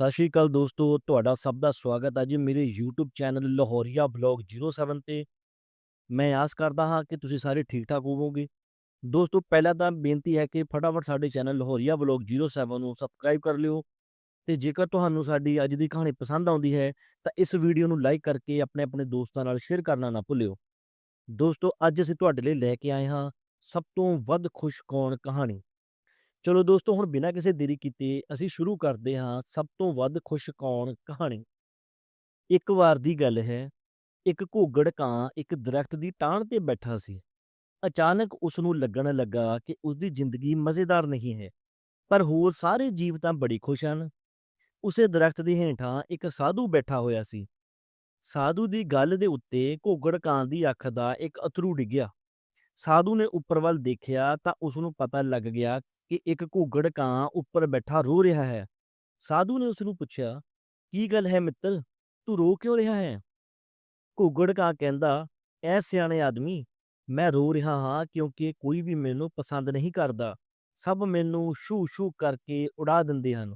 ਸਤਿ ਸ਼੍ਰੀ ਅਕਾਲ ਦੋਸਤੋ, ਤੁਹਾਡਾ ਸਭ ਦਾ ਸਵਾਗਤ ਹੈ ਜੀ ਮੇਰੇ YouTube ਚੈਨਲ ਲਾਹੌਰੀਆ ਬਲੌਗ 07 ਤੇ। ਮੈਂ ਆਸ ਕਰਦਾ ਹਾਂ ਕਿ ਤੁਸੀਂ ਸਾਰੇ ਠੀਕ-ਠਾਕ ਹੋਵੋਗੇ। ਦੋਸਤੋ ਪਹਿਲਾਂ ਤਾਂ ਬੇਨਤੀ ਹੈ ਕਿ ਫਟਾਫਟ ਸਾਡੇ ਚੈਨਲ ਲਾਹੌਰੀਆ ਬਲੌਗ 07 ਨੂੰ ਸਬਸਕ੍ਰਾਈਬ ਕਰ ਲਿਓ ਤੇ ਜੇਕਰ ਤੁਹਾਨੂੰ ਸਾਡੀ ਅੱਜ ਦੀ ਕਹਾਣੀ ਪਸੰਦ ਆਉਂਦੀ ਹੈ ਤਾਂ ਇਸ ਵੀਡੀਓ ਨੂੰ ਲਾਈਕ ਕਰਕੇ ਆਪਣੇ-ਆਪਣੇ ਦੋਸਤਾਂ ਨਾਲ ਸ਼ੇਅਰ ਕਰਨਾ ਨਾ ਭੁੱਲਿਓ। ਦੋਸਤੋ ਅੱਜ ਅਸੀਂ ਤੁਹਾਡੇ ਲਈ ਲੈ ਕੇ ਆਏ ਹਾਂ ਸਭ ਤੋਂ ਵੱਧ ਖੁਸ਼ ਕੌਣ ਕਹਾਣੀ। ਚਲੋ ਦੋਸਤੋ ਹੁਣ ਬਿਨਾਂ ਕਿਸੇ ਦੇਰੀ ਕੀਤੇ ਅਸੀਂ ਸ਼ੁਰੂ ਕਰਦੇ ਹਾਂ ਸਭ ਤੋਂ ਵੱਧ ਖੁਸ਼ ਕੌਣ ਕਹਾਣੀ। ਇੱਕ ਵਾਰ ਦੀ ਗੱਲ ਹੈ, ਇੱਕ ਘੋਗੜ ਕਾਂ ਇੱਕ ਦਰਖਤ ਦੀ ਟਾਹਣ ਤੇ ਬੈਠਾ ਸੀ। ਅਚਾਨਕ ਉਸ ਨੂੰ ਲੱਗਣ ਲੱਗਾ ਕਿ ਉਸ ਦੀ ਜ਼ਿੰਦਗੀ ਮਜ਼ੇਦਾਰ ਨਹੀਂ ਹੈ, ਪਰ ਹੋਰ ਸਾਰੇ ਜੀਵ ਤਾਂ ਬੜੀ ਖੁਸ਼ ਹਨ। ਉਸੇ ਦਰਖਤ ਦੇ ਹੇਠਾਂ ਇੱਕ ਸਾਧੂ ਬੈਠਾ ਹੋਇਆ ਸੀ। ਸਾਧੂ ਦੀ ਗੱਲ ਦੇ ਉੱਤੇ ਘੋਗੜ ਕਾਂ ਦੀ ਅੱਖ ਦਾ ਇੱਕ ਅਥਰੂ ਡਿੱਗਿਆ। ਸਾਧੂ ਨੇ ਉੱਪਰ ਵੱਲ ਦੇਖਿਆ ਤਾਂ ਉਸ ਨੂੰ ਪਤਾ ਲੱਗ ਗਿਆ ਕਿ ਇੱਕ ਘੋਗੜ ਕਾਂ ਉੱਪਰ ਬੈਠਾ ਰੋ ਰਿਹਾ ਹੈ। ਸਾਧੂ ਨੇ ਉਸ ਨੂੰ ਪੁੱਛਿਆ, "ਕੀ ਗੱਲ ਹੈ ਮਿੱਤਰ, ਤੂੰ ਰੋ ਕਿਉਂ ਰਿਹਾ ਹੈ?" ਘੋਗੜ ਕਾਂ ਕਹਿੰਦਾ, "ਐ ਸਿਆਣੇ ਆਦਮੀ, ਮੈਂ ਰੋ ਰਿਹਾ ਹਾਂ ਕਿਉਂਕਿ ਕੋਈ ਵੀ ਮੈਨੂੰ ਪਸੰਦ ਨਹੀਂ ਕਰਦਾ। ਸਭ ਮੈਨੂੰ ਛੂ-ਛੂ ਕਰਕੇ ਉਡਾ ਦਿੰਦੇ ਹਨ।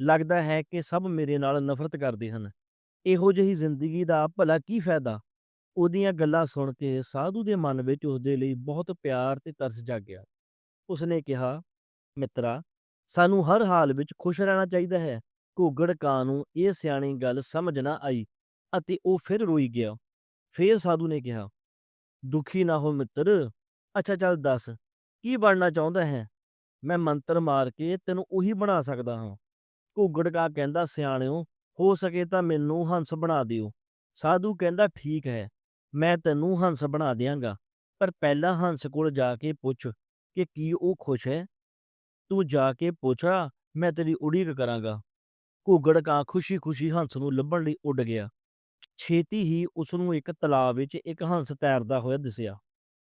ਲੱਗਦਾ ਹੈ ਕਿ ਸਭ ਮੇਰੇ ਨਾਲ ਨਫ਼ਰਤ ਕਰਦੇ ਹਨ। ਇਹੋ ਜਿਹੀ ਜ਼ਿੰਦਗੀ ਦਾ ਭਲਾ ਕੀ ਫਾਇਦਾ?" ਉਹਦੀਆਂ ਗੱਲਾਂ ਸੁਣ ਕੇ ਸਾਧੂ ਦੇ ਮਨ ਵਿੱਚ ਉਸਦੇ ਲਈ ਬਹੁਤ ਪਿਆਰ ਤੇ ਤਰਸ ਜਾਗਿਆ। ਉਸਨੇ ਕਿਹਾ, "ਮਿੱਤਰਾ, ਸਾਨੂੰ ਹਰ ਹਾਲ ਵਿੱਚ ਖੁਸ਼ ਰਹਿਣਾ ਚਾਹੀਦਾ ਹੈ।" ਘੋਗੜ ਕਾਂ ਨੂੰ ਇਹ ਸਿਆਣੀ ਗੱਲ ਸਮਝ ਨਾ ਆਈ ਅਤੇ ਉਹ ਫਿਰ ਰੋਈ ਗਿਆ। ਫੇਰ ਸਾਧੂ ਨੇ ਕਿਹਾ, "ਦੁਖੀ ਨਾ ਹੋ ਮਿੱਤਰ। ਅੱਛਾ ਚੱਲ ਦੱਸ, ਕੀ ਬਣਨਾ ਚਾਹੁੰਦਾ ਹੈ? ਮੈਂ ਮੰਤਰ ਮਾਰ ਕੇ ਤੈਨੂੰ ਉਹੀ ਬਣਾ ਸਕਦਾ ਹਾਂ।" ਘੋਗੜ ਕਾਂ ਕਹਿੰਦਾ, "ਸਿਆਣਿਓ, ਹੋ ਸਕੇ ਤਾਂ ਮੈਨੂੰ ਹੰਸ ਬਣਾ ਦਿਓ।" ਸਾਧੂ ਕਹਿੰਦਾ, "ਠੀਕ ਹੈ, ਮੈਂ ਤੈਨੂੰ ਹੰਸ ਬਣਾ ਦਿਆਂਗਾ, ਪਰ ਪਹਿਲਾਂ ਹੰਸ ਕੋਲ ਜਾ ਕੇ ਪੁੱਛ ਕਿ ਕੀ ਉਹ ਖੁਸ਼ ਹੈ? ਤੂੰ ਜਾ ਕੇ ਪੁੱਛਾ ਮੈਂ ਤੇਰੀ ਉਡੀਕ ਕਰਾਂਗਾ।" ਘੋਗੜ ਕਾਂ ਖੁਸ਼ੀ-ਖੁਸ਼ੀ ਹੰਸ ਨੂੰ ਲੱਭਣ ਲਈ ਉੱਡ ਗਿਆ। ਛੇਤੀ ਹੀ ਉਸ ਨੂੰ ਇੱਕ ਤਲਾਬ ਵਿੱਚ ਇੱਕ ਹੰਸ ਤੈਰਦਾ ਹੋਇਆ ਦਿਸਿਆ।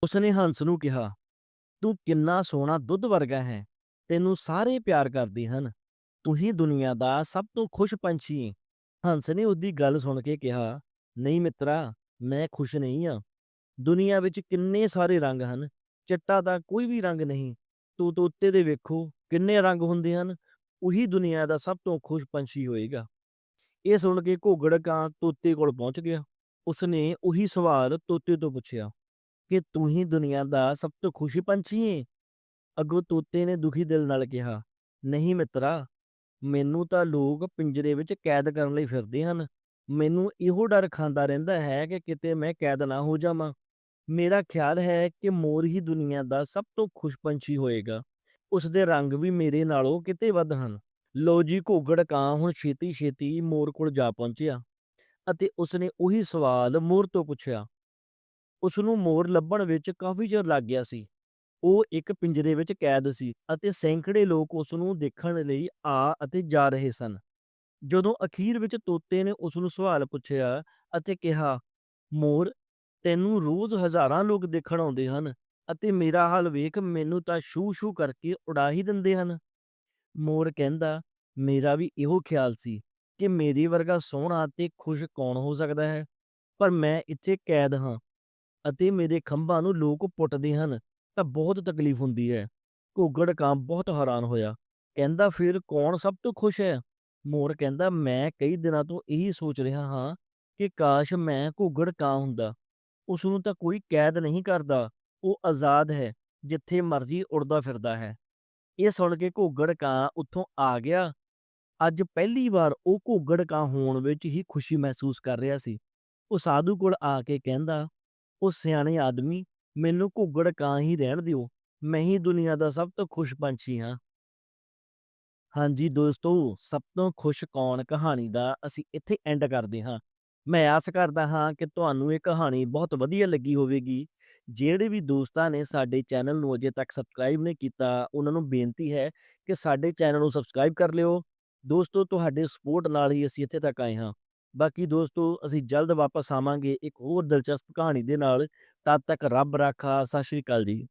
ਉਸਨੇ ਹੰਸ ਨੂੰ ਕਿਹਾ, "ਤੂੰ ਕਿੰਨਾ ਸੋਹਣਾ ਦੁੱਧ ਵਰਗਾ ਹੈ। ਤੈਨੂੰ ਸਾਰੇ ਪਿਆਰ ਕਰਦੇ ਹਨ। ਤੂੰ ਹੀ ਦੁਨੀਆ ਦਾ ਸਭ ਤੋਂ ਖੁਸ਼ ਪੰਛੀ ਏਂ।" ਹੰਸ ਨੇ ਉਸਦੀ ਗੱਲ ਸੁਣ ਕੇ ਕਿਹਾ, "ਨਹੀਂ ਮਿੱਤਰਾ, ਮੈਂ ਖੁਸ਼ ਨਹੀਂ ਹਾਂ। ਦੁਨੀਆ ਵਿੱਚ ਕਿੰਨੇ ਸਾਰੇ ਰੰਗ ਹਨ, ਚਿੱਟਾ ਦਾ ਕੋਈ ਵੀ ਰੰਗ ਨਹੀਂ। ਤੂੰ ਤੋਤੇ ਦੇ ਵੇਖੋ, ਕਿੰਨੇ ਰੰਗ ਹੁੰਦੇ ਹਨ। ਉਹੀ ਦੁਨੀਆ ਦਾ ਸਭ ਤੋਂ ਖੁਸ਼ ਪੰਛੀ ਹੋਏਗਾ।" ਇਹ ਸੁਣ ਕੇ ਘੋਗੜ ਕਾਂ ਤੋਤੇ ਕੋਲ ਪਹੁੰਚ ਗਿਆ। ਉਸਨੇ ਉਹੀ ਸਵਾਲ ਤੋਤੇ ਤੋਂ ਪੁੱਛਿਆ ਕਿ ਤੂੰ ਹੀ ਦੁਨੀਆ ਦਾ ਸਭ ਤੋਂ ਖੁਸ਼ ਪੰਛੀ ਏਂ? ਅੱਗੋਂ ਤੋਤੇ ਨੇ ਦੁਖੀ ਦਿਲ ਨਾਲ ਕਿਹਾ, "ਨਹੀਂ ਮਿੱਤਰਾ, ਮੈਨੂੰ ਤਾਂ ਲੋਕ ਪਿੰਜਰੇ ਵਿੱਚ ਕੈਦ ਕਰਨ ਲਈ ਫਿਰਦੇ ਹਨ। ਮੈਨੂੰ ਇਹੋ ਡਰ ਖਾਂਦਾ ਰਹਿੰਦਾ ਹੈ ਕਿ ਕਿਤੇ ਮੈਂ ਕੈਦ ਨਾ ਹੋ ਜਾਵਾਂ। ਮੇਰਾ ਖਿਆਲ ਹੈ ਕਿ ਮੋਰ ਹੀ ਦੁਨੀਆ ਦਾ ਸਭ ਤੋਂ ਖੁਸ਼ ਪੰਛੀ ਹੋਏਗਾ। ਉਸਦੇ ਰੰਗ ਵੀ ਮੇਰੇ ਨਾਲੋਂ ਕਿਤੇ ਵੱਧ ਹਨ।" ਲਓ ਜੀ ਘੋਗੜ ਕਾਂ ਹੁਣ ਛੇਤੀ-ਛੇਤੀ ਮੋਰ ਕੋਲ ਜਾ ਪਹੁੰਚਿਆ ਅਤੇ ਉਸਨੇ ਉਹੀ ਸਵਾਲ ਮੋਰ ਤੋਂ ਪੁੱਛਿਆ। ਉਸਨੂੰ ਮੋਰ ਲੱਭਣ ਵਿੱਚ ਕਾਫ਼ੀ ਚਿਰ ਲੱਗ ਗਿਆ ਸੀ। ਉਹ ਇੱਕ ਪਿੰਜਰੇ ਵਿੱਚ ਕੈਦ ਸੀ ਅਤੇ ਸੈਂਕੜੇ ਲੋਕ ਉਸਨੂੰ ਦੇਖਣ ਲਈ ਆ ਅਤੇ ਜਾ ਰਹੇ ਸਨ। ਜਦੋਂ ਅਖੀਰ ਵਿੱਚ ਤੋਤੇ ਨੇ ਉਸਨੂੰ ਸਵਾਲ ਪੁੱਛਿਆ ਅਤੇ ਕਿਹਾ, "ਮੋਰ, ਤੈਨੂੰ ਰੋਜ਼ ਹਜ਼ਾਰਾਂ ਲੋਕ ਦੇਖਣ ਆਉਂਦੇ ਹਨ ਅਤੇ ਮੇਰਾ ਹਾਲ ਵੇਖ ਮੈਨੂੰ ਤਾਂ ਛੂ-ਛੂ ਕਰਕੇ ਉਡਾ ਹੀ ਦਿੰਦੇ ਹਨ।" ਮੋਰ ਕਹਿੰਦਾ, "ਮੇਰਾ ਵੀ ਇਹੋ ਖਿਆਲ ਸੀ ਕਿ ਮੇਰੇ ਵਰਗਾ ਸੋਹਣਾ ਤੇ ਖੁਸ਼ ਕੌਣ ਹੋ ਸਕਦਾ ਹੈ, ਪਰ ਮੈਂ ਇੱਥੇ ਕੈਦ ਹਾਂ ਅਤੇ ਮੇਰੇ ਖੰਭਾਂ ਨੂੰ ਲੋਕ ਪੁੱਟਦੇ ਹਨ ਤਾਂ ਬਹੁਤ ਤਕਲੀਫ਼ ਹੁੰਦੀ ਹੈ।" ਘੋਗੜ ਕਾਂ ਬਹੁਤ ਹੈਰਾਨ ਹੋਇਆ। ਕਹਿੰਦਾ, "ਫਿਰ ਕੌਣ ਸਭ ਤੋਂ ਖੁਸ਼ ਹੈ?" ਮੋਰ ਕਹਿੰਦਾ, "ਮੈਂ ਕਈ ਦਿਨਾਂ ਤੋਂ ਇਹੀ ਸੋਚ ਰਿਹਾ ਹਾਂ ਕਿ ਕਾਸ਼ ਮੈਂ ਘੋਗੜ ਕਾਂ ਹੁੰਦਾ। ਉਸਨੂੰ ਤਾਂ ਕੋਈ ਕੈਦ ਨਹੀਂ ਕਰਦਾ। ਉਹ ਆਜ਼ਾਦ ਹੈ, ਜਿੱਥੇ ਮਰਜ਼ੀ ਉੜਦਾ ਫਿਰਦਾ ਹੈ।" ਇਹ ਸੁਣ ਕੇ ਘੋਗੜ ਕਾਂ ਉੱਥੋਂ ਆ ਗਿਆ। ਅੱਜ ਪਹਿਲੀ ਵਾਰ ਉਹ ਘੋਗੜ ਕਾਂ ਹੋਣ ਵਿੱਚ ਹੀ ਖੁਸ਼ੀ ਮਹਿਸੂਸ ਕਰ ਰਿਹਾ ਸੀ। ਉਹ ਸਾਧੂ ਕੋਲ ਆ ਕੇ ਕਹਿੰਦਾ, "ਉਹ ਸਿਆਣੇ ਆਦਮੀ, ਮੈਨੂੰ ਘੋਗੜ ਕਾਂ ਹੀ ਰਹਿਣ ਦਿਓ। ਮੈਂ ਹੀ ਦੁਨੀਆ ਦਾ ਸਭ ਤੋਂ ਖੁਸ਼ ਪੰਛੀ ਹਾਂ।" ਹਾਂਜੀ ਦੋਸਤੋ, ਸਭ ਤੋਂ ਖੁਸ਼ ਕੌਣ ਕਹਾਣੀ ਦਾ ਅਸੀਂ ਇੱਥੇ ਐਂਡ ਕਰਦੇ ਹਾਂ। ਮੈਂ ਆਸ ਕਰਦਾ ਹਾਂ ਕਿ ਤੁਹਾਨੂੰ ਇਹ ਕਹਾਣੀ ਬਹੁਤ ਵਧੀਆ ਲੱਗੀ ਹੋਵੇਗੀ। ਜਿਹੜੇ ਵੀ ਦੋਸਤਾਂ ਨੇ ਸਾਡੇ ਚੈਨਲ ਨੂੰ ਅਜੇ ਤੱਕ ਸਬਸਕ੍ਰਾਈਬ ਨਹੀਂ ਕੀਤਾ, ਉਹਨਾਂ ਨੂੰ ਬੇਨਤੀ ਹੈ ਕਿ ਸਾਡੇ ਚੈਨਲ ਨੂੰ ਸਬਸਕ੍ਰਾਈਬ ਕਰ ਲਿਓ। ਦੋਸਤੋ ਤੁਹਾਡੇ ਸਪੋਰਟ ਨਾਲ ਹੀ ਅਸੀਂ ਇੱਥੇ ਤੱਕ ਆਏ ਹਾਂ। ਬਾਕੀ ਦੋਸਤੋ ਅਸੀਂ ਜਲਦ ਵਾਪਸ ਆਵਾਂਗੇ ਇੱਕ ਹੋਰ ਦਿਲਚਸਪ ਕਹਾਣੀ ਦੇ ਨਾਲ। ਤਦ ਤੱਕ ਰੱਬ ਰਾਖਾ। ਸਤਿ ਸ਼੍ਰੀ ਅਕਾਲ ਜੀ।